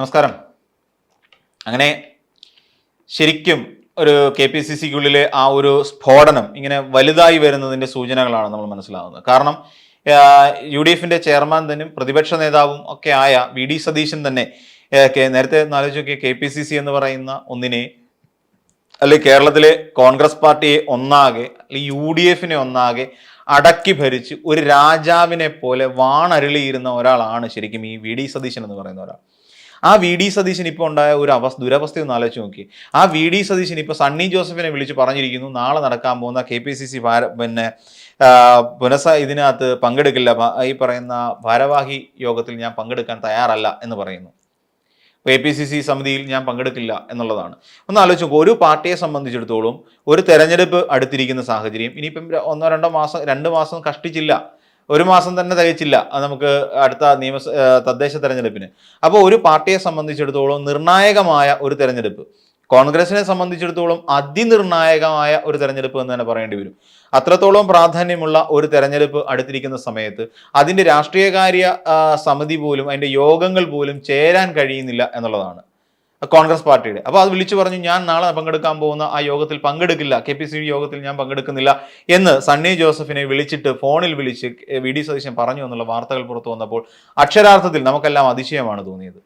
നമസ്കാരം. അങ്ങനെ ശരിക്കും ഒരു കെ പി സി സിക്കുള്ളിലെ ആ ഒരു സ്ഫോടനം ഇങ്ങനെ വലുതായി വരുന്നതിന്റെ സൂചനകളാണ് നമ്മൾ മനസ്സിലാവുന്നത്. കാരണം യു ഡി എഫിന്റെ ചെയർമാൻ തന്നെ പ്രതിപക്ഷ നേതാവും ഒക്കെ ആയ വി ഡി സതീശൻ തന്നെ നേരത്തെ ആലോചിച്ച് നോക്കിയ കെ പി സി സി എന്ന് പറയുന്ന ഒന്നിനെ അല്ലെങ്കിൽ കേരളത്തിലെ കോൺഗ്രസ് പാർട്ടിയെ ഒന്നാകെ അല്ലെങ്കിൽ യു ഡി എഫിനെ ഒന്നാകെ അടക്കി ഭരിച്ച് ഒരു രാജാവിനെ പോലെ വാണരുളിയിരുന്ന ഒരാളാണ് ശരിക്കും ഈ വി ഡി സതീശൻ എന്ന് പറയുന്ന ഒരാൾ. ആ വി ഡി സതീശൻ ഇപ്പോൾ ഉണ്ടായ ഒരു അവസ്ഥ ദുരവസ്ഥ ഒന്ന് ആലോചിച്ച് നോക്കി. ആ വി ഡി സതീശൻ ഇപ്പോൾ സണ്ണി ജോസഫിനെ വിളിച്ച് പറഞ്ഞിരിക്കുന്നു നാളെ നടക്കാൻ പോകുന്ന കെ പി സി സി ഭാര പിന്നെ പുനസ ഇതിനകത്ത് പങ്കെടുക്കില്ല. ഈ പറയുന്ന ഭാരവാഹി യോഗത്തിൽ ഞാൻ പങ്കെടുക്കാൻ തയ്യാറല്ല എന്ന് പറയുന്നു. എ പി സി സി സമിതിയിൽ ഞാൻ പങ്കെടുക്കില്ല എന്നുള്ളതാണ്. ഒന്ന് ആലോചിച്ച് നോക്കും ഒരു പാർട്ടിയെ സംബന്ധിച്ചിടത്തോളം ഒരു തെരഞ്ഞെടുപ്പ് അടുത്തിരിക്കുന്ന സാഹചര്യം ഇനിയിപ്പം ഒന്നോ രണ്ടോ മാസം രണ്ട് മാസം കഷ്ടിച്ചില്ല. ഒരു മാസം തന്നെ തികച്ചില്ല നമുക്ക് അടുത്ത നിയമ തദ്ദേശ തെരഞ്ഞെടുപ്പിന്. അപ്പോൾ ഒരു പാർട്ടിയെ സംബന്ധിച്ചിടത്തോളം നിർണായകമായ ഒരു തെരഞ്ഞെടുപ്പ്. കോൺഗ്രസിനെ സംബന്ധിച്ചിടത്തോളം അതിനിർണായകമായ ഒരു തെരഞ്ഞെടുപ്പ് എന്ന് തന്നെ പറയേണ്ടി വരും. അത്രത്തോളം പ്രാധാന്യമുള്ള ഒരു തെരഞ്ഞെടുപ്പ് അടുത്തിരിക്കുന്ന സമയത്ത് അതിന്റെ രാഷ്ട്രീയകാര്യ സമിതി പോലും അതിന്റെ യോഗങ്ങൾ പോലും ചേരാൻ കഴിയുന്നില്ല എന്നുള്ളതാണ്. കോൺഗ്രസ് പാർട്ടിയുടെ. അപ്പോൾ അത് വിളിച്ചു പറഞ്ഞു ഞാൻ നാളെ പങ്കെടുക്കാൻ പോകുന്ന ആ യോഗത്തിൽ പങ്കെടുക്കില്ല. കെ പി സി യോഗത്തിൽ ഞാൻ പങ്കെടുക്കുന്നില്ല. എന്ന് സണ്ണി ജോസഫിനെ വിളിച്ചിട്ട് ഫോണിൽ വിളിച്ച് വി ഡി സതീശൻ പറഞ്ഞു എന്നുള്ള വാർത്തകൾ പുറത്തു വന്നപ്പോൾ അക്ഷരാർത്ഥത്തിൽ നമുക്കെല്ലാം അതിശയമാണ് തോന്നിയത്.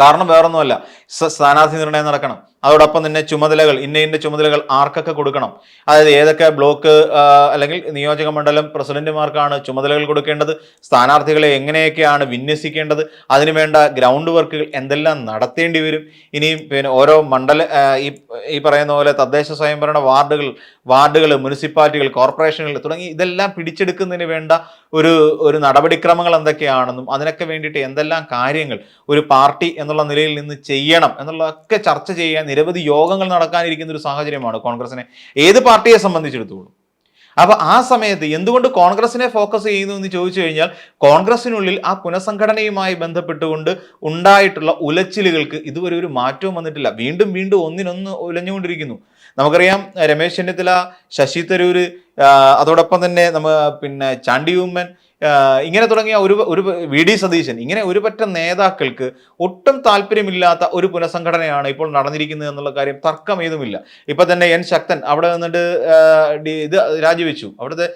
കാരണം വേറൊന്നുമല്ല. സ്ഥാനാർത്ഥി നിർണയം നടക്കണം. അതോടൊപ്പം തന്നെ ചുമതലകൾ ഇന്ന ഇന്ന ചുമതലകൾ ആർക്കൊക്കെ കൊടുക്കണം? അതായത് ഏതൊക്കെ ബ്ലോക്ക് അല്ലെങ്കിൽ നിയോജക മണ്ഡലം പ്രസിഡന്റുമാർക്കാണ് ചുമതലകൾ കൊടുക്കേണ്ടത്? സ്ഥാനാർത്ഥികളെ എങ്ങനെയൊക്കെയാണ് വിന്യസിക്കേണ്ടത്? അതിനുവേണ്ട ഗ്രൗണ്ട് വർക്കുകൾ എന്തെല്ലാം നടത്തേണ്ടി വരും? ഇനിയും പിന്നെ ഓരോ മണ്ഡല ഈ ഈ പറയുന്ന പോലെ തദ്ദേശ സ്വയംഭരണ വാർഡുകൾ വാർഡുകൾ മുനിസിപ്പാലിറ്റികൾ കോർപ്പറേഷനുകൾ തുടങ്ങി ഇതെല്ലാം പിടിച്ചെടുക്കുന്നതിന് വേണ്ട ഒരു ഒരു നടപടിക്രമങ്ങൾ എന്തൊക്കെയാണെന്നും അതിനൊക്കെ വേണ്ടിയിട്ട് എന്തെല്ലാം കാര്യങ്ങൾ ഒരു പാർട്ടി എന്നുള്ള നിലയിൽ നിന്ന് ചെയ്യണം എന്നുള്ളതൊക്കെ ചർച്ച ചെയ്യാൻ നിരവധി യോഗങ്ങൾ നടക്കാനിരിക്കുന്ന ഒരു സാഹചര്യമാണ് കോൺഗ്രസിനെ ഏത് പാർട്ടിയെ സംബന്ധിച്ചിടത്തോളം. അപ്പൊ ആ സമയത്ത് എന്തുകൊണ്ട് കോൺഗ്രസിനെ ഫോക്കസ് ചെയ്യുന്നു എന്ന് ചോദിച്ചു കഴിഞ്ഞാൽ കോൺഗ്രസിനുള്ളിൽ ആ പുനഃസംഘടനയുമായി ബന്ധപ്പെട്ടുകൊണ്ട് ഉണ്ടായിട്ടുള്ള ഉലച്ചിലുകൾക്ക് ഇതുവരെ ഒരു മാറ്റവും വന്നിട്ടില്ല. വീണ്ടും വീണ്ടും ഒന്നിനൊന്ന് ഉലഞ്ഞുകൊണ്ടിരിക്കുന്നു നമുക്കറിയാം രമേശ് ചെന്നിത്തല ശശി തരൂര് അതോടൊപ്പം തന്നെ നമ്മ പിന്നെ ചാണ്ടി ഉമ്മൻ ഇങ്ങനെ തുടങ്ങിയ ഒരു ഒരു വി ഡി സതീശൻ ഇങ്ങനെ ഒരു പറ്റം നേതാക്കൾക്ക് ഒട്ടും താല്പര്യമില്ലാത്ത ഒരു പുനഃസംഘടനയാണ് ഇപ്പോൾ നടന്നിരിക്കുന്നത് എന്നുള്ള കാര്യം തർക്കം ഏതുമില്ല ഇപ്പൊ തന്നെ എൻ ശക്തൻ അവിടെ നിന്നിട്ട് ഇത് രാജിവെച്ചു. അവിടുത്തെ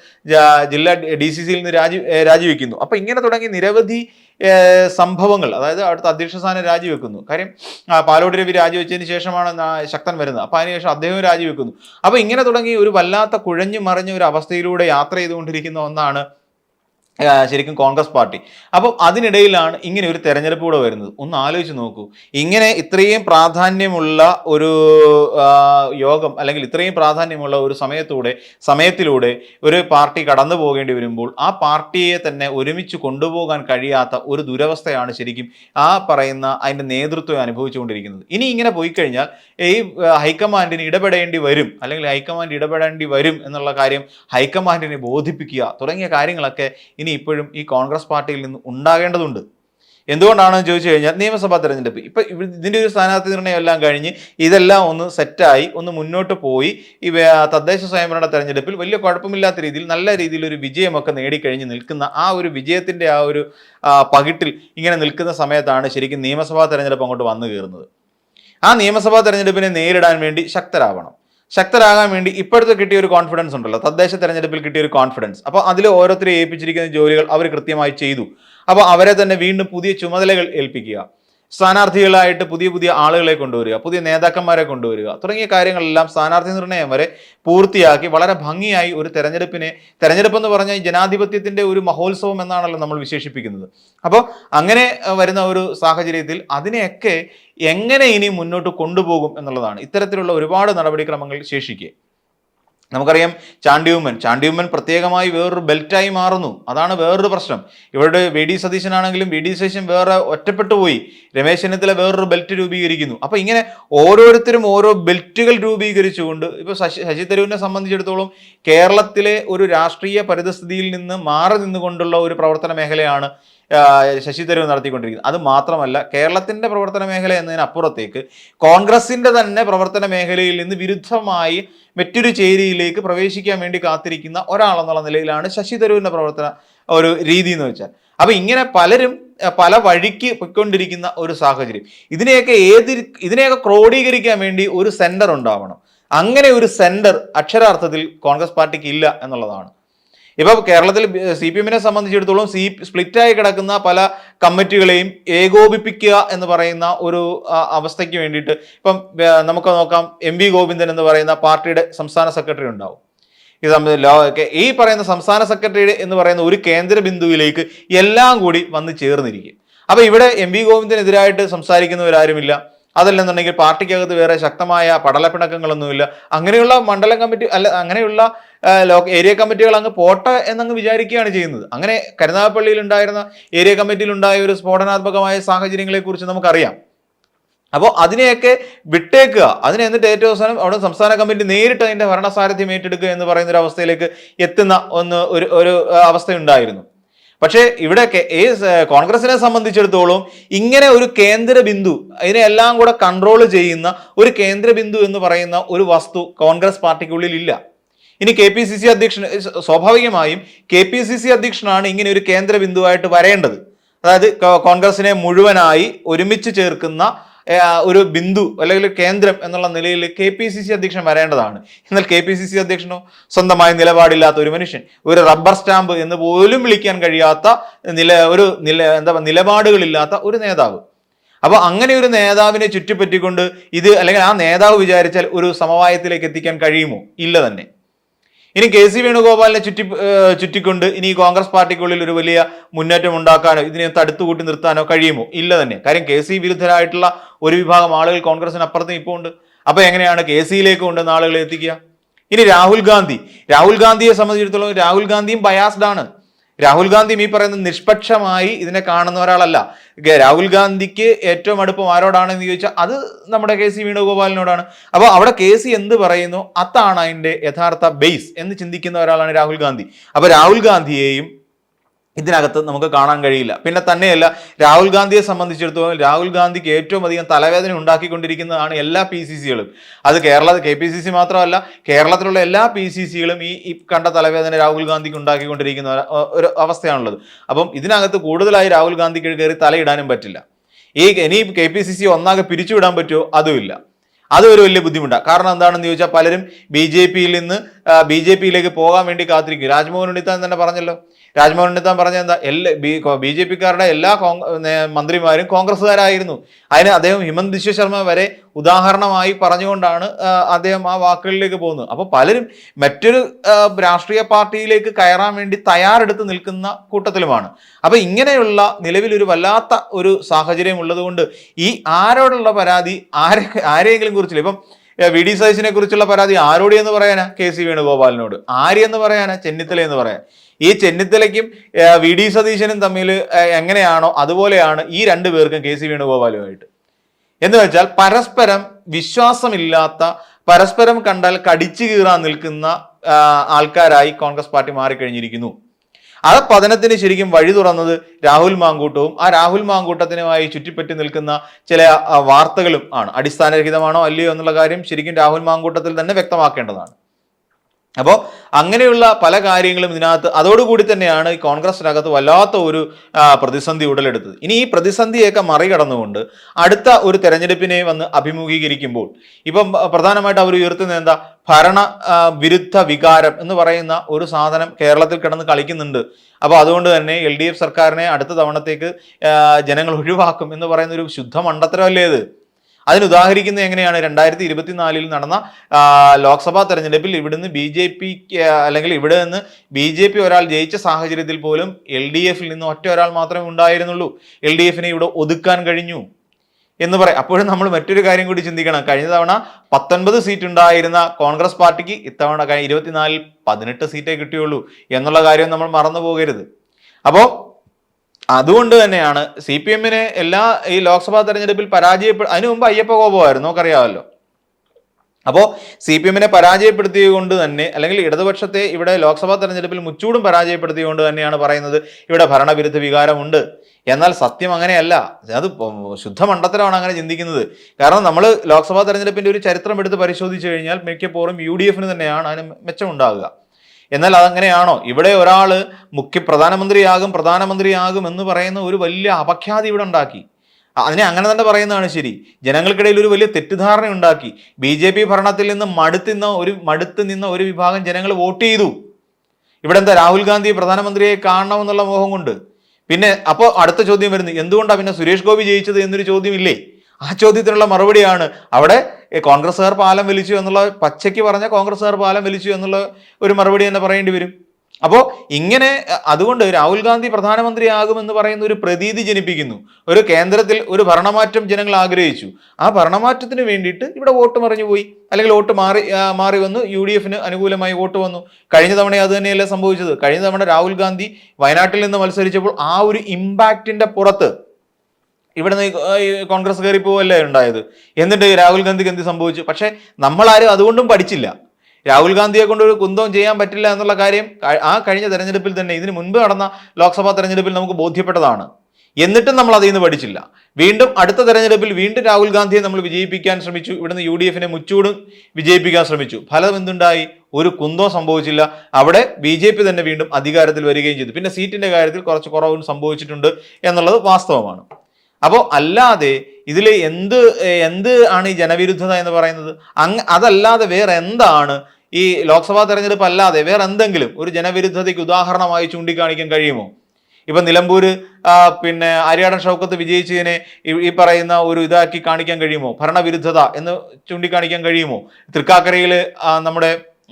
ജില്ലാ ഡി സി സിയിൽ നിന്ന് രാജി രാജിവെക്കുന്നു. അപ്പൊ ഇങ്ങനെ തുടങ്ങി നിരവധി സംഭവങ്ങൾ അതായത് അവിടുത്തെ അധ്യക്ഷ സ്ഥാനം രാജിവെക്കുന്നു. കാര്യം പാലോട് രവി രാജിവെച്ചതിന് ശേഷമാണ് ശക്തൻ വരുന്നത്. അപ്പൊ അതിനുശേഷം അദ്ദേഹവും രാജിവെക്കുന്നു. അപ്പൊ ഇങ്ങനെ തുടങ്ങി ഒരു വല്ലാത്ത കുഴഞ്ഞു മറിഞ്ഞ ഒരു അവസ്ഥയിലൂടെ യാത്ര ചെയ്തുകൊണ്ടിരിക്കുന്ന ഒന്നാണ് ശരിക്കും കോൺഗ്രസ് പാർട്ടി. അപ്പം അതിനിടയിലാണ് ഇങ്ങനെ ഒരു തെരഞ്ഞെടുപ്പ് കൂടെ വരുന്നത്. ഒന്ന് ആലോചിച്ച് നോക്കൂ. ഇങ്ങനെ ഇത്രയും പ്രാധാന്യമുള്ള ഒരു യോഗം അല്ലെങ്കിൽ ഇത്രയും പ്രാധാന്യമുള്ള ഒരു സമയത്തൂടെ സമയത്തിലൂടെ ഒരു പാർട്ടി കടന്നു പോകേണ്ടി വരുമ്പോൾ ആ പാർട്ടിയെ തന്നെ ഒരുമിച്ച് കൊണ്ടുപോകാൻ കഴിയാത്ത ഒരു ദുരവസ്ഥയാണ് ശരിക്കും ആ പറയുന്ന അതിന്റെ നേതൃത്വം അനുഭവിച്ചുകൊണ്ടിരിക്കുന്നത്. ഇനി ഇങ്ങനെ പോയി കഴിഞ്ഞാൽ ഈ ഹൈക്കമാൻഡിന് ഇടപെടേണ്ടി വരും അല്ലെങ്കിൽ ഹൈക്കമാൻഡ് ഇടപെടേണ്ടി വരും എന്നുള്ള കാര്യം ഹൈക്കമാൻഡിനെ ബോധിപ്പിക്കുക തുടങ്ങിയ കാര്യങ്ങളൊക്കെ ഇനി ഇപ്പോഴും ഈ കോൺഗ്രസ് പാർട്ടിയിൽ നിന്ന് ഉണ്ടാകേണ്ടതുണ്ട്. എന്തുകൊണ്ടാണെന്ന് ചോദിച്ചു കഴിഞ്ഞാൽ നിയമസഭാ തെരഞ്ഞെടുപ്പ്. ഇപ്പം ഇതിന്റെ ഒരു സ്ഥാനാർത്ഥി നിർണയം എല്ലാം കഴിഞ്ഞ് ഇതെല്ലാം ഒന്ന് സെറ്റായി ഒന്ന് മുന്നോട്ട് പോയി ഈ തദ്ദേശ സ്വയംഭരണ തെരഞ്ഞെടുപ്പിൽ വലിയ കുഴപ്പമില്ലാത്ത രീതിയിൽ നല്ല രീതിയിൽ ഒരു വിജയമൊക്കെ നേടിക്കഴിഞ്ഞ് നിൽക്കുന്ന ആ ഒരു വിജയത്തിന്റെ ആ ഒരു പകിട്ടിൽ ഇങ്ങനെ നിൽക്കുന്ന സമയത്താണ് ശരിക്കും നിയമസഭാ തെരഞ്ഞെടുപ്പ് അങ്ങോട്ട് വന്നു കയറുന്നത്. ആ നിയമസഭാ തെരഞ്ഞെടുപ്പിനെ നേരിടാൻ വേണ്ടി ശക്തരാവണം. ശക്തരാകാൻ വേണ്ടി ഇപ്പോഴത്തെ കിട്ടിയ ഒരു കോൺഫിഡൻസ് ഉണ്ടല്ലോ. തദ്ദേശ തെരഞ്ഞെടുപ്പിൽ കിട്ടിയ ഒരു കോൺഫിഡൻസ് അപ്പോൾ അതിൽ ഓരോരുത്തരെ ഏൽപ്പിച്ചിരിക്കുന്ന ജോലികൾ അവർ കൃത്യമായി ചെയ്തു. അപ്പോൾ അവരെ തന്നെ വീണ്ടും പുതിയ ചുമതലകൾ ഏൽപ്പിക്കുക. സ്ഥാനാർത്ഥികളായിട്ട് പുതിയ പുതിയ ആളുകളെ കൊണ്ടുവരിക പുതിയ നേതാക്കന്മാരെ കൊണ്ടുവരിക തുടങ്ങിയ കാര്യങ്ങളെല്ലാം സ്ഥാനാർത്ഥി നിർണയം വരെ പൂർത്തിയാക്കി വളരെ ഭംഗിയായി ഒരു തെരഞ്ഞെടുപ്പിനെ തെരഞ്ഞെടുപ്പ് എന്ന് പറഞ്ഞാൽ ജനാധിപത്യത്തിന്റെ ഒരു മഹോത്സവം എന്നാണല്ലോ നമ്മൾ വിശേഷിപ്പിക്കുന്നത്. അപ്പോൾ അങ്ങനെ വരുന്ന ഒരു സാഹചര്യത്തിൽ അതിനെയൊക്കെ എങ്ങനെ ഇനി മുന്നോട്ട് കൊണ്ടുപോകും എന്നുള്ളതാണ് ഇത്തരത്തിലുള്ള ഒരുപാട് നടപടിക്രമങ്ങൾ ശേഷിക്കെ. നമുക്കറിയാം ചാണ്ടിയുമ്മൻ. ചാണ്ടിയുമ്മൻ പ്രത്യേകമായി വേറൊരു ബെൽറ്റായി മാറുന്നു. അതാണ് വേറൊരു പ്രശ്നം. ഇവരുടെ വി ഡി സതീശനാണെങ്കിലും വി ഡി സതീശൻ വേറെ ഒറ്റപ്പെട്ടു പോയി. രമേശ് ചെന്നിത്തല വേറൊരു ബെൽറ്റ് രൂപീകരിക്കുന്നു. അപ്പോൾ ഇങ്ങനെ ഓരോരുത്തരും ഓരോ ബെൽറ്റുകൾ രൂപീകരിച്ചുകൊണ്ട് ഇപ്പോൾ ശശി ശശി തരൂരിനെ സംബന്ധിച്ചിടത്തോളം കേരളത്തിലെ ഒരു രാഷ്ട്രീയ പരിതസ്ഥിതിയിൽ നിന്ന് മാറി നിന്നുകൊണ്ടുള്ള ഒരു പ്രവർത്തന മേഖലയാണ് ശശി തരൂർ നടത്തിക്കൊണ്ടിരിക്കുന്നത്. അത് മാത്രമല്ല കേരളത്തിന്റെ പ്രവർത്തന മേഖല എന്നതിനപ്പുറത്തേക്ക് കോൺഗ്രസിന്റെ തന്നെ പ്രവർത്തന മേഖലയിൽ നിന്ന് വിരുദ്ധമായി മറ്റൊരു ചേരിയിലേക്ക് പ്രവേശിക്കാൻ വേണ്ടി കാത്തിരിക്കുന്ന ഒരാളെന്നുള്ള നിലയിലാണ് ശശി തരൂരിന്റെ പ്രവർത്തന ഒരു രീതി എന്ന് വെച്ചാൽ. അപ്പൊ ഇങ്ങനെ പലരും പല വഴിക്ക് പൊയ്ക്കൊണ്ടിരിക്കുന്ന ഒരു സാഹചര്യം. ഇതിനെയൊക്കെ ഏത് ഇതിനെയൊക്കെ ക്രോഡീകരിക്കാൻ വേണ്ടി ഒരു സെന്റർ ഉണ്ടാവണം. അങ്ങനെ ഒരു സെന്റർ അക്ഷരാർത്ഥത്തിൽ കോൺഗ്രസ് പാർട്ടിക്ക് ഇല്ല എന്നുള്ളതാണ്. ഇപ്പൊ കേരളത്തിൽ സി പി എമ്മിനെ സംബന്ധിച്ചിടത്തോളം സി സ്പ്ലിറ്റായി കിടക്കുന്ന പല കമ്മിറ്റികളെയും ഏകോപിപ്പിക്കുക എന്ന് പറയുന്ന ഒരു അവസ്ഥയ്ക്ക് വേണ്ടിയിട്ട് ഇപ്പം നമുക്ക് നോക്കാം എം വി ഗോവിന്ദൻ എന്ന് പറയുന്ന പാർട്ടിയുടെ സംസ്ഥാന സെക്രട്ടറി ഉണ്ടാവും. ഇത് ഈ പറയുന്ന സംസ്ഥാന സെക്രട്ടറി എന്ന് പറയുന്ന ഒരു കേന്ദ്ര ബിന്ദുവിലേക്ക് എല്ലാം കൂടി വന്ന് ചേർന്നിരിക്കും. അപ്പൊ ഇവിടെ എം വി ഗോവിന്ദനെതിരായിട്ട് സംസാരിക്കുന്നവരാരുമില്ല. അതല്ലെന്നുണ്ടെങ്കിൽ പാർട്ടിക്കകത്ത് വേറെ ശക്തമായ പടലപ്പിണക്കങ്ങളൊന്നുമില്ല. അങ്ങനെയുള്ള മണ്ഡലം കമ്മിറ്റി അല്ല അങ്ങനെയുള്ള ഏരിയ കമ്മിറ്റികൾ അങ്ങ് പോട്ടെ എന്നങ്ങ് വിചാരിക്കുകയാണ് ചെയ്യുന്നത്. അങ്ങനെ കരുനാഗപ്പള്ളിയിൽ ഉണ്ടായിരുന്ന ഏരിയ കമ്മിറ്റിയിൽ ഉണ്ടായ ഒരു സ്ഫോടനാത്മകമായ സാഹചര്യങ്ങളെ കുറിച്ച് നമുക്കറിയാം. അപ്പോൾ അതിനെയൊക്കെ വിട്ടേക്കുക. അതിനെ എന്നിട്ട് ഏറ്റവും അവസാനം അവിടെ സംസ്ഥാന കമ്മിറ്റി നേരിട്ട് അതിന്റെ ഭരണസാരഥ്യം ഏറ്റെടുക്കുക എന്ന് പറയുന്ന ഒരു അവസ്ഥയിലേക്ക് എത്തുന്ന ഒന്ന് ഒരു ഒരു അവസ്ഥയുണ്ടായിരുന്നു. പക്ഷേ ഇവിടെ ഈ കോൺഗ്രസിനെ സംബന്ധിച്ചിടത്തോളം ഇങ്ങനെ ഒരു കേന്ദ്ര ബിന്ദു ഇതിനെല്ലാം കൂടെ കൺട്രോൾ ചെയ്യുന്ന ഒരു കേന്ദ്ര ബിന്ദു എന്ന് പറയുന്ന ഒരു വസ്തു കോൺഗ്രസ് പാർട്ടിക്കുള്ളിൽ ഇല്ല. ഇനി കെ പി സി സി അധ്യക്ഷൻ സ്വാഭാവികമായും കെ പി സി സി അധ്യക്ഷനാണ് ഇങ്ങനെ ഒരു കേന്ദ്ര ബിന്ദുവായിട്ട് വരേണ്ടത്. അതായത് കോൺഗ്രസിനെ മുഴുവനായി ഒരുമിച്ച് ചേർക്കുന്ന ഒരു ബിന്ദു അല്ലെങ്കിൽ കേന്ദ്രം എന്നുള്ള നിലയിൽ കെ പി സി സി അധ്യക്ഷൻ വരേണ്ടതാണ്. എന്നാൽ കെ പി സി സി അധ്യക്ഷനോ സ്വന്തമായ നിലപാടില്ലാത്ത ഒരു മനുഷ്യൻ ഒരു റബ്ബർ സ്റ്റാമ്പ് എന്ന് പോലും വിളിക്കാൻ കഴിയാത്ത നില ഒരു നില എന്താ നിലപാടുകളില്ലാത്ത ഒരു നേതാവ്. അപ്പോൾ അങ്ങനെ ഒരു നേതാവിനെ ചുറ്റിപ്പറ്റിക്കൊണ്ട് ഇത് അല്ലെങ്കിൽ ആ നേതാവ് വിചാരിച്ചാൽ ഒരു സമവായത്തിലേക്ക് എത്തിക്കാൻ കഴിയുമോ? ഇല്ല തന്നെ. ഇനി കെ സി വേണുഗോപാലിനെ ചുറ്റി ചുറ്റിക്കൊണ്ട് ഇനി കോൺഗ്രസ് പാർട്ടിക്കുള്ളിൽ ഒരു വലിയ മുന്നേറ്റം ഉണ്ടാക്കാനോ ഇതിനെ തടുത്തുകൂട്ടി നിർത്താനോ കഴിയുമോ? ഇല്ല തന്നെ. കാര്യം കെ സി വിരുദ്ധരായിട്ടുള്ള ഒരു വിഭാഗം ആളുകൾ കോൺഗ്രസിന് അപ്പുറത്ത് ഇപ്പോൾ ഉണ്ട്. അപ്പൊ എങ്ങനെയാണ് കെ സിയിലേക്ക് കൊണ്ട് ആളുകളെ എത്തിക്കുക? ഇനി രാഹുൽ ഗാന്ധി. രാഹുൽ ഗാന്ധിയെ സംബന്ധിച്ചിടത്തോളം രാഹുൽ ഗാന്ധിയും ബയാസ്ഡ് ആണ്. രാഹുൽ ഗാന്ധിയും ഈ പറയുന്ന നിഷ്പക്ഷമായി ഇതിനെ കാണുന്ന ഒരാളല്ല. രാഹുൽ ഗാന്ധിക്ക് ഏറ്റവും അടുപ്പം ആരോടാണെന്ന് ചോദിച്ചാൽ അത് നമ്മുടെ കെ സി വേണുഗോപാലിനോടാണ്. അപ്പോൾ അവിടെ കെ സി എന്ത് പറയുന്നു? അതാണ് അതിന്റെ യഥാർത്ഥ ബേസ് എന്ന് ചിന്തിക്കുന്ന ഒരാളാണ് രാഹുൽ ഗാന്ധി. അപ്പോൾ രാഹുൽ ഗാന്ധിയെയും ഇതിനകത്ത് നമുക്ക് കാണാൻ കഴിയില്ല. പിന്നെ തന്നെയല്ല രാഹുൽ ഗാന്ധിയെ സംബന്ധിച്ചിടത്തോളം രാഹുൽ ഗാന്ധിക്ക് ഏറ്റവും അധികം തലവേദന ഉണ്ടാക്കിക്കൊണ്ടിരിക്കുന്നതാണ് എല്ലാ പി സി സികളും അത് Kerala K P C C മാത്രമല്ല കേരളത്തിലുള്ള എല്ലാ പി സി സികളും ഈ ഈ കണ്ട തലവേദന രാഹുൽ ഗാന്ധിക്ക് ഉണ്ടാക്കിക്കൊണ്ടിരിക്കുന്ന ഒരു- അവസ്ഥയാണുള്ളത്. അപ്പം ഇതിനകത്ത് കൂടുതലായി രാഹുൽ ഗാന്ധിക്ക് കയറി തലയിടാനും പറ്റില്ല. ഈ ഇനി കെ പി സി സി ഒന്നാകെ പിരിച്ചുവിടാൻ പറ്റുമോ? അതുമില്ല. അത് ഒരു വലിയ ബുദ്ധിമുട്ടാണ് കാരണം എന്താണെന്ന് ചോദിച്ചാൽ പലരും ബി ജെ പിയിൽ നിന്ന് ബി ജെ പിയിലേക്ക് പോകാൻ വേണ്ടി കാത്തിരിക്കും. രാജ്മോഹൻ ഉണ്ണിത്താൻ തന്നെ പറഞ്ഞല്ലോ. രാജ്മോഹൻ ഉണ്ണിത്താൻ പറഞ്ഞ എന്താ എല്ലാ ബി ജെ പിക്കാരുടെ എല്ലാ മന്ത്രിമാരും കോൺഗ്രസ്സുകാരായിരുന്നു. അതിന് അദ്ദേഹം ഹിമന്ത് ബിശ്വ ശർമ്മ വരെ ഉദാഹരണമായി പറഞ്ഞുകൊണ്ടാണ് അദ്ദേഹം ആ വാക്കുകളിലേക്ക് പോകുന്നത്. അപ്പോൾ പലരും മറ്റൊരു രാഷ്ട്രീയ പാർട്ടിയിലേക്ക് കയറാൻ വേണ്ടി തയ്യാറെടുത്ത് നിൽക്കുന്ന കൂട്ടത്തിലുമാണ്. അപ്പോൾ ഇങ്ങനെയുള്ള നിലവിൽ ഒരു വല്ലാത്ത ഒരു സാഹചര്യം ഉള്ളതുകൊണ്ട് ഈ ആരോടുള്ള പരാതി ആരെ ആരെയെങ്കിലും കുറിച്ചില്ല. ഇപ്പം വി ഡി സതീശിനെ കുറിച്ചുള്ള പരാതി ആരോട് എന്ന് പറയാനാ? കെ സി വേണുഗോപാലിനോട്. ആര് എന്ന് പറയാനാ? ചെന്നിത്തല എന്ന് പറയാൻ. ഈ ചെന്നിത്തലയ്ക്കും വി ഡി സതീശനും തമ്മിൽ എങ്ങനെയാണോ അതുപോലെയാണ് ഈ രണ്ടു പേർക്കും കെ സി വേണുഗോപാലുമായിട്ട്. എന്ന് വെച്ചാൽ പരസ്പരം വിശ്വാസമില്ലാത്ത പരസ്പരം കണ്ടാൽ കടിച്ചു കീറാൻ നിൽക്കുന്ന ആൾക്കാരായി കോൺഗ്രസ് പാർട്ടി മാറിക്കഴിഞ്ഞിരിക്കുന്നു. ആ പതനത്തിന് ശരിക്കും വഴി തുറന്നത് രാഹുൽ മാങ്കൂട്ടവും ആ രാഹുൽ മാങ്കൂട്ടത്തിനുമായി ചുറ്റിപ്പറ്റി നിൽക്കുന്ന ചില വാർത്തകളും ആണ്. അടിസ്ഥാനരഹിതമാണോ അല്ലയോ എന്നുള്ള കാര്യം ശരിക്കും രാഹുൽ മാങ്കൂട്ടത്തിൽ തന്നെ വ്യക്തമാക്കേണ്ടതാണ്. അപ്പോൾ അങ്ങനെയുള്ള പല കാര്യങ്ങളും ഇതിനകത്ത് അതോടുകൂടി തന്നെയാണ് ഈ കോൺഗ്രസിനകത്ത് വല്ലാത്ത ഒരു പ്രതിസന്ധി ഉടലെടുത്തത്. ഇനി ഈ പ്രതിസന്ധിയൊക്കെ മറികടന്നുകൊണ്ട് അടുത്ത ഒരു തെരഞ്ഞെടുപ്പിനെ വന്ന് അഭിമുഖീകരിക്കുമ്പോൾ ഇപ്പം പ്രധാനമായിട്ട് അവർ ഉയർത്തുന്നത് എന്താ? ഭരണ വിരുദ്ധ വികാരം എന്ന് പറയുന്ന ഒരു സാധനം കേരളത്തിൽ കിടന്ന് കളിക്കുന്നുണ്ട്. അപ്പോൾ അതുകൊണ്ട് തന്നെ എൽ സർക്കാരിനെ അടുത്ത തവണത്തേക്ക് ജനങ്ങൾ ഒഴിവാക്കും എന്ന് പറയുന്ന ഒരു ശുദ്ധ മണ്ടത്തരമല്ലേ ഇത്? അതിന് ഉദാഹരിക്കുന്ന എങ്ങനെയാണ്? രണ്ടായിരത്തി ഇരുപത്തിനാലിൽ നടന്ന ലോക്സഭാ തെരഞ്ഞെടുപ്പിൽ ഇവിടുന്ന് ബി ജെ പി അല്ലെങ്കിൽ ഇവിടെ നിന്ന് ബി ജെ പി ഒരാൾ ജയിച്ച സാഹചര്യത്തിൽ പോലും എൽ ഡി എഫിൽ നിന്ന് ഒറ്റ ഒരാൾ മാത്രമേ ഉണ്ടായിരുന്നുള്ളൂ. എൽ ഡി എഫിനെ ഇവിടെ ഒതുക്കാൻ കഴിഞ്ഞു എന്ന് പറയാം. അപ്പോഴും നമ്മൾ മറ്റൊരു കാര്യം കൂടി ചിന്തിക്കണം. കഴിഞ്ഞ തവണ പത്തൊൻപത് സീറ്റ് ഉണ്ടായിരുന്ന കോൺഗ്രസ് പാർട്ടിക്ക് ഇത്തവണ ഇരുപത്തിനാലിൽ പതിനെട്ട് സീറ്റേ കിട്ടിയുള്ളൂ എന്നുള്ള കാര്യം നമ്മൾ മറന്നു പോകരുത് അപ്പോൾ അതുകൊണ്ട് തന്നെയാണ് സി പി എമ്മിനെ എല്ലാ ഈ ലോക്സഭാ തെരഞ്ഞെടുപ്പിൽ പരാജയപ്പെടു അതിനു മുമ്പ് അയ്യപ്പ കോപമായിരുന്നു നമുക്കറിയാമല്ലോ. അപ്പോൾ സി പി എമ്മിനെ പരാജയപ്പെടുത്തിയതുകൊണ്ട് തന്നെ അല്ലെങ്കിൽ ഇടതുപക്ഷത്തെ ഇവിടെ ലോക്സഭാ തെരഞ്ഞെടുപ്പിൽ മുച്ചൂടും പരാജയപ്പെടുത്തിയതുകൊണ്ട് തന്നെയാണ് പറയുന്നത് ഇവിടെ ഭരണവിരുദ്ധ വികാരമുണ്ട്. എന്നാൽ സത്യം അങ്ങനെയല്ല. അത് ശുദ്ധ മണ്ടത്തരമാണ് അങ്ങനെ ചിന്തിക്കുന്നത്. കാരണം നമ്മൾ ലോക്സഭാ തെരഞ്ഞെടുപ്പിന്റെ ഒരു ചരിത്രം എടുത്ത് പരിശോധിച്ചു കഴിഞ്ഞാൽ മിക്കപ്പോഴും യു ഡി എഫിന് തന്നെയാണ് അതിന് മെച്ചമുണ്ടാകുക. എന്നാൽ അതങ്ങനെയാണോ? ഇവിടെ ഒരാൾ മുഖ്യ പ്രധാനമന്ത്രിയാകും പ്രധാനമന്ത്രിയാകും എന്ന് പറയുന്ന ഒരു വലിയ അപഖ്യാതി ഇവിടെ ഉണ്ടാക്കി. അതിനെ അങ്ങനെ തന്നെ പറയുന്നതാണ് ശരി. ജനങ്ങൾക്കിടയിൽ ഒരു വലിയ തെറ്റിദ്ധാരണ ഉണ്ടാക്കി. ബി ജെ പി ഭരണത്തിൽ നിന്ന് മടുത്തുന്ന ഒരു മടുത്ത് നിന്ന ഒരു വിഭാഗം ജനങ്ങൾ വോട്ട് ചെയ്തു. ഇവിടെ എന്താ രാഹുൽ ഗാന്ധി പ്രധാനമന്ത്രിയെ കാണണമെന്നുള്ള മോഹം കൊണ്ട്? പിന്നെ അപ്പോൾ അടുത്ത ചോദ്യം വരുന്നു. എന്തുകൊണ്ടാണ് പിന്നെ സുരേഷ് ഗോപി ജയിച്ചത് എന്നൊരു ചോദ്യമില്ലേ? ആ ചോദ്യത്തിനുള്ള മറുപടിയാണ്. അവിടെ കോൺഗ്രസ്സുകാർ പാലം വലിച്ചു എന്നുള്ള പച്ചയ്ക്ക് പറഞ്ഞ കോൺഗ്രസ്സുകാർ പാലം വലിച്ചു എന്നുള്ള ഒരു മറുപടി തന്നെ പറയേണ്ടി വരും. അപ്പോൾ ഇങ്ങനെ അതുകൊണ്ട് രാഹുൽ ഗാന്ധി പ്രധാനമന്ത്രിയാകുമെന്ന് പറയുന്ന ഒരു പ്രതീതി ജനിപ്പിക്കുന്നു. ഒരു കേന്ദ്രത്തിൽ ഒരു ഭരണമാറ്റം ജനങ്ങൾ ആഗ്രഹിച്ചു. ആ ഭരണമാറ്റത്തിന് വേണ്ടിയിട്ട് ഇവിടെ വോട്ട് മറിഞ്ഞു പോയി. അല്ലെങ്കിൽ വോട്ട് മാറി മാറി വന്നു. യു ഡി എഫിന് അനുകൂലമായി വോട്ട് വന്നു. കഴിഞ്ഞ തവണ അത് തന്നെയല്ലേ സംഭവിച്ചത്. കഴിഞ്ഞ തവണ രാഹുൽ ഗാന്ധി വയനാട്ടിൽ നിന്ന് മത്സരിച്ചപ്പോൾ ആ ഒരു ഇമ്പാക്റ്റിന്റെ പുറത്ത് ഇവിടെ നിന്ന് ഈ കോൺഗ്രസ് കയറി പോവല്ലേ ഉണ്ടായത്? എന്നിട്ട് രാഹുൽ ഗാന്ധിക്ക് എന്ത് സംഭവിച്ചു? പക്ഷേ നമ്മളാരും അതുകൊണ്ടും പഠിച്ചില്ല. രാഹുൽ ഗാന്ധിയെ കൊണ്ട് ഒരു കുന്തവും ചെയ്യാൻ പറ്റില്ല എന്നുള്ള കാര്യം ആ കഴിഞ്ഞ തെരഞ്ഞെടുപ്പിൽ തന്നെ ഇതിന് മുൻപ് നടന്ന ലോക്സഭാ തെരഞ്ഞെടുപ്പിൽ നമുക്ക് ബോധ്യപ്പെട്ടതാണ്. എന്നിട്ടും നമ്മൾ അതിൽ നിന്ന് പഠിച്ചില്ല. വീണ്ടും അടുത്ത തെരഞ്ഞെടുപ്പിൽ വീണ്ടും രാഹുൽ ഗാന്ധിയെ നമ്മൾ വിജയിപ്പിക്കാൻ ശ്രമിച്ചു. ഇവിടുന്ന് യു ഡി എഫിനെ മുച്ചൂടും വിജയിപ്പിക്കാൻ ശ്രമിച്ചു. ഫലം എന്തുണ്ടായി? ഒരു കുന്തവും സംഭവിച്ചില്ല. അവിടെ ബി ജെ പി തന്നെ വീണ്ടും അധികാരത്തിൽ വരികയും ചെയ്തു. പിന്നെ സീറ്റിന്റെ കാര്യത്തിൽ കുറച്ച് കുറവും സംഭവിച്ചിട്ടുണ്ട് എന്നുള്ളത് വാസ്തവമാണ്. അപ്പോൾ അല്ലാതെ ഇതിൽ എന്ത് എന്ത് ആണ് ഈ ജനവിരുദ്ധത എന്ന് പറയുന്നത്? അങ് അതല്ലാതെ വേറെ എന്താണ് ഈ ലോക്സഭാ തെരഞ്ഞെടുപ്പ് അല്ലാതെ വേറെ എന്തെങ്കിലും ഒരു ജനവിരുദ്ധതയ്ക്ക് ഉദാഹരണമായി ചൂണ്ടിക്കാണിക്കാൻ കഴിയുമോ? ഇപ്പൊ നിലമ്പൂർ പിന്നെ ആര്യാടൻ ഷൗക്കത്ത് വിജയിച്ചതിനെ ഈ പറയുന്ന ഒരു ഇതാക്കി കാണിക്കാൻ കഴിയുമോ? ഭരണവിരുദ്ധത എന്ന് ചൂണ്ടിക്കാണിക്കാൻ കഴിയുമോ? തൃക്കാക്കരയിൽ നമ്മുടെ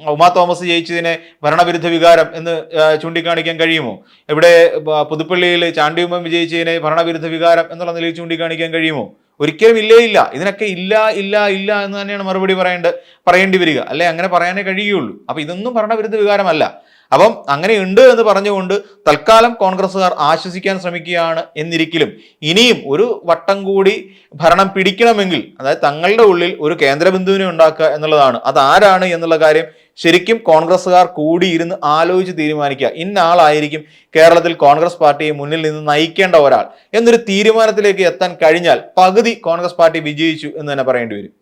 ഉമാ തോമസ് ജയിച്ചതിനെ ഭരണവിരുദ്ധ വികാരം എന്ന് ചൂണ്ടിക്കാണിക്കാൻ കഴിയുമോ? ഇവിടെ പുതുപ്പള്ളിയിൽ പുതുപ്പള്ളിയിൽ ചാണ്ടിയുമ്മൻ വിജയിച്ചതിനെ ഭരണവിരുദ്ധ വികാരം എന്നുള്ള നിലയിൽ ചൂണ്ടിക്കാണിക്കാൻ കഴിയുമോ? ഒരിക്കലും ഇല്ലേ ഇല്ല. ഇതിനൊക്കെ ഇല്ല ഇല്ല ഇല്ല എന്ന് തന്നെയാണ് മറുപടി പറയേണ്ട പറയേണ്ടി വരിക. അല്ലെ? അങ്ങനെ പറയാനേ കഴിയുള്ളൂ. അപ്പൊ ഇതൊന്നും ഭരണവിരുദ്ധ വികാരമല്ല. അപ്പം അങ്ങനെ ഉണ്ട് എന്ന് പറഞ്ഞുകൊണ്ട് തൽക്കാലം കോൺഗ്രസ്സുകാർ ആശ്വസിക്കാൻ ശ്രമിക്കുകയാണ് എന്നിരിക്കലും. ഇനിയും ഒരു വട്ടം കൂടി ഭരണം പിടിക്കണമെങ്കിൽ അതായത് തങ്ങളുടെ ഉള്ളിൽ ഒരു കേന്ദ്രബിന്ദുവിനെ ഉണ്ടാക്കുക എന്നുള്ളതാണ്. അതാരാണ് എന്നുള്ള കാര്യം ശരിക്കും കോൺഗ്രസ്സുകാർ കൂടിയിരുന്ന് ആലോചിച്ച് തീരുമാനിക്കുക. ഇന്നാളായിരിക്കും കേരളത്തിൽ കോൺഗ്രസ് പാർട്ടിയെ മുന്നിൽ നിന്ന് നയിക്കേണ്ട ഒരാൾ എന്നൊരു തീരുമാനത്തിലേക്ക് എത്താൻ കഴിഞ്ഞാൽ പകുതി കോൺഗ്രസ് പാർട്ടി വിജയിച്ചു എന്ന് തന്നെ പറയേണ്ടി വരും.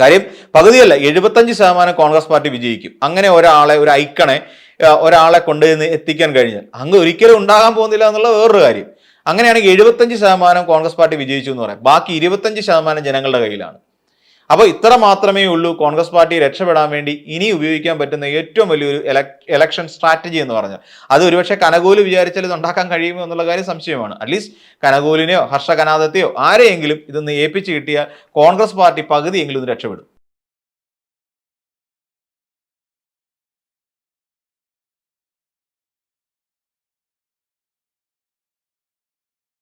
കാര്യം പകുതിയല്ല എഴുപത്തഞ്ച് ശതമാനം കോൺഗ്രസ് പാർട്ടി വിജയിക്കും. അങ്ങനെ ഒരാളെ ഒരു ഐക്കണെ ഒരാളെ കൊണ്ടുവന്ന് എത്തിക്കാൻ കഴിഞ്ഞാൽ അങ്ങ് ഒരിക്കലും ഉണ്ടാകാൻ പോകുന്നില്ല എന്നുള്ള വേറൊരു കാര്യം. അങ്ങനെയാണെങ്കിൽ എഴുപത്തഞ്ച് ശതമാനം കോൺഗ്രസ് പാർട്ടി വിജയിച്ചു എന്ന് പറയാം. ബാക്കി ഇരുപത്തഞ്ച് ശതമാനം ജനങ്ങളുടെ കയ്യിലാണ്. അപ്പോൾ ഇത്ര മാത്രമേ ഉള്ളൂ. കോൺഗ്രസ് പാർട്ടി രക്ഷപ്പെടാൻ വേണ്ടി ഇനി ഉപയോഗിക്കാൻ പറ്റുന്ന ഏറ്റവും വലിയൊരു എലക്ഷൻ സ്ട്രാറ്റജി എന്ന് പറഞ്ഞാൽ. അത് ഒരുപക്ഷെ കനകോൽ വിചാരിച്ചാൽ ഇത് ഉണ്ടാക്കാൻ കഴിയുമോ എന്നുള്ള കാര്യം സംശയമാണ്. അറ്റ്ലീസ്റ്റ് കനകോലിനെയോ ഹർഷകനാഥത്തെയോ ആരെയെങ്കിലും ഇതൊന്ന് ഏൽപ്പിച്ച് കിട്ടിയാൽ കോൺഗ്രസ് പാർട്ടി പകുതിയെങ്കിലും ഇത് രക്ഷപ്പെടും.